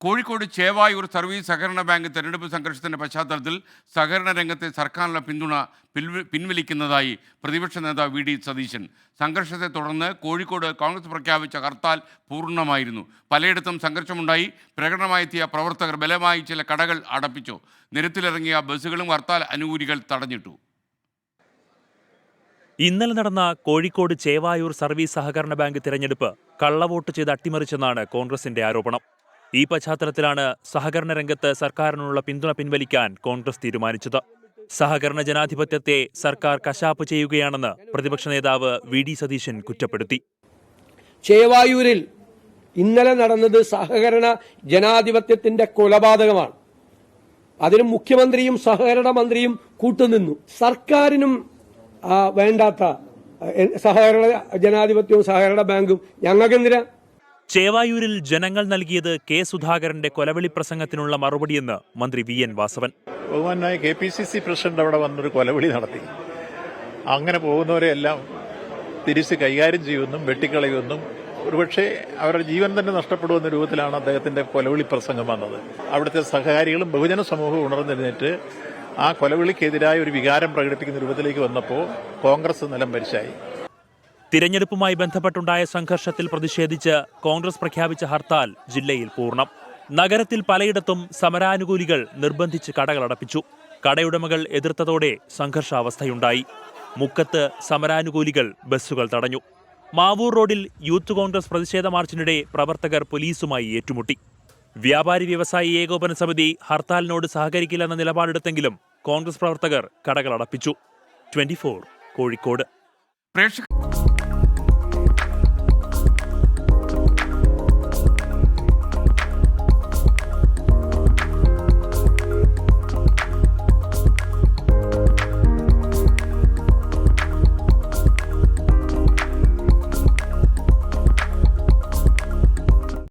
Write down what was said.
Kozhikode Chevayur service സഹകരണ bank തെരഞ്ഞെടുപ്പ് സംഘർഷത്തിന്റെ പശ്ചാത്തലത്തിൽ സഹകരണ രംഗത്തെ സർക്കാരിനുള്ള പിന്തുണ പിൻവ- പിൻവലിക്കുന്നതായി പ്രതിപക്ഷ നേതാവ് വി ഡി സതീശൻ. സംഘർഷത്തെ തുടർന്ന് കോഴിക്കോട് കോൺഗ്രസ് പ്രഖ്യാപിച്ച ഹർത്താൽ പൂർണമായിരുന്നു. പലയിടത്തും സംഘർഷമുണ്ടായി. പ്രകടനമായെത്തിയ പ്രവർത്തകർ ബലമായി ചില കടകൾ അടപ്പിച്ചു. നിരത്തിലിറങ്ങിയ ബസ്സുകളും ഹർത്താൽ അനുകൂലികൾ തടഞ്ഞിട്ടു. ഇന്നലെ നടന്ന കോഴിക്കോട് ചേവായൂർ സർവീസ് സഹകരണ ബാങ്ക് തിരഞ്ഞെടുപ്പ് കള്ളവോട്ട് ചെയ്ത് അട്ടിമറിച്ചെന്നാണ് കോൺഗ്രസിന്റെ ആരോപണം. ഈ പശ്ചാത്തലത്തിലാണ് സഹകരണ രംഗത്ത് സർക്കാരിനുള്ള പിന്തുണ പിൻവലിക്കാൻ കോൺഗ്രസ് തീരുമാനിച്ചത്. സഹകരണ ജനാധിപത്യത്തെ സർക്കാർ കശാപ്പ് ചെയ്യുകയാണെന്ന് പ്രതിപക്ഷ നേതാവ് വി ഡി സതീശൻ കുറ്റപ്പെടുത്തി. ചേവായൂരിൽ ഇന്നലെ നടന്നത് സഹകരണ ജനാധിപത്യത്തിന്റെ കൊലപാതകമാണ്. അതിന് മുഖ്യമന്ത്രിയും സഹകരണ മന്ത്രിയും കൂട്ടുനിന്നു. സർക്കാരിനും വേണ്ടാത്ത സഹകരണ ജനാധിപത്യവും സഹകരണ ബാങ്കും ഞങ്ങൾക്കെന്തിനാ ചേവായൂരിൽ ജനങ്ങൾ നൽകിയത് കെ സുധാകരന്റെ കൊലവിളി പ്രസംഗത്തിനുള്ള മറുപടിയെന്ന് മന്ത്രി വി എൻ വാസവൻ. ബഹുമാനായ K P C C president അവിടെ വന്നൊരു കൊലവിളി നടത്തി. അങ്ങനെ പോകുന്നവരെ എല്ലാം തിരിച്ച് കൈകാര്യം ചെയ്യുമെന്നും വെട്ടിക്കളയുമെന്നും ഒരുപക്ഷെ അവരുടെ ജീവൻ തന്നെ നഷ്ടപ്പെടുമെന്ന രൂപത്തിലാണ് അദ്ദേഹത്തിന്റെ കൊലവിളി പ്രസംഗം വന്നത്. അവിടുത്തെ സഹകാരികളും ബഹുജന സമൂഹവും ഉണർന്നിരുന്നിട്ട് ആ കൊലവിളിക്കെതിരായ ഒരു വികാരം പ്രകടിപ്പിക്കുന്ന രൂപത്തിലേക്ക് വന്നപ്പോൾ കോൺഗ്രസ് നിലം പരിശായി തിരഞ്ഞെടുപ്പുമായി ബന്ധപ്പെട്ടുണ്ടായ സംഘർഷത്തിൽ പ്രതിഷേധിച്ച് കോൺഗ്രസ് പ്രഖ്യാപിച്ച ഹർത്താൽ ജില്ലയിൽ പൂർണം. നഗരത്തിൽ പലയിടത്തും സമരാനുകൂലികൾ നിർബന്ധിച്ച് കടകളടപ്പിച്ചു കടയുടമകൾ എതിർത്തതോടെ സംഘർഷാവസ്ഥയുണ്ടായി. മുക്കത്ത് സമരാനുകൂലികൾ ബസ്സുകൾ തടഞ്ഞു. മാവൂർ റോഡിൽ യൂത്ത് കോൺഗ്രസ് പ്രതിഷേധ മാർച്ചിനിടെ പ്രവർത്തകർ പോലീസുമായി ഏറ്റുമുട്ടി. വ്യാപാരി വ്യവസായി ഏകോപന സമിതി ഹർത്താലിനോട് സഹകരിക്കില്ലെന്ന നിലപാടെടുത്തെങ്കിലും കോൺഗ്രസ് പ്രവർത്തകർ കടകളടപ്പിച്ചു ട്വന്റി കോഴിക്കോട്. പ്രേക്ഷക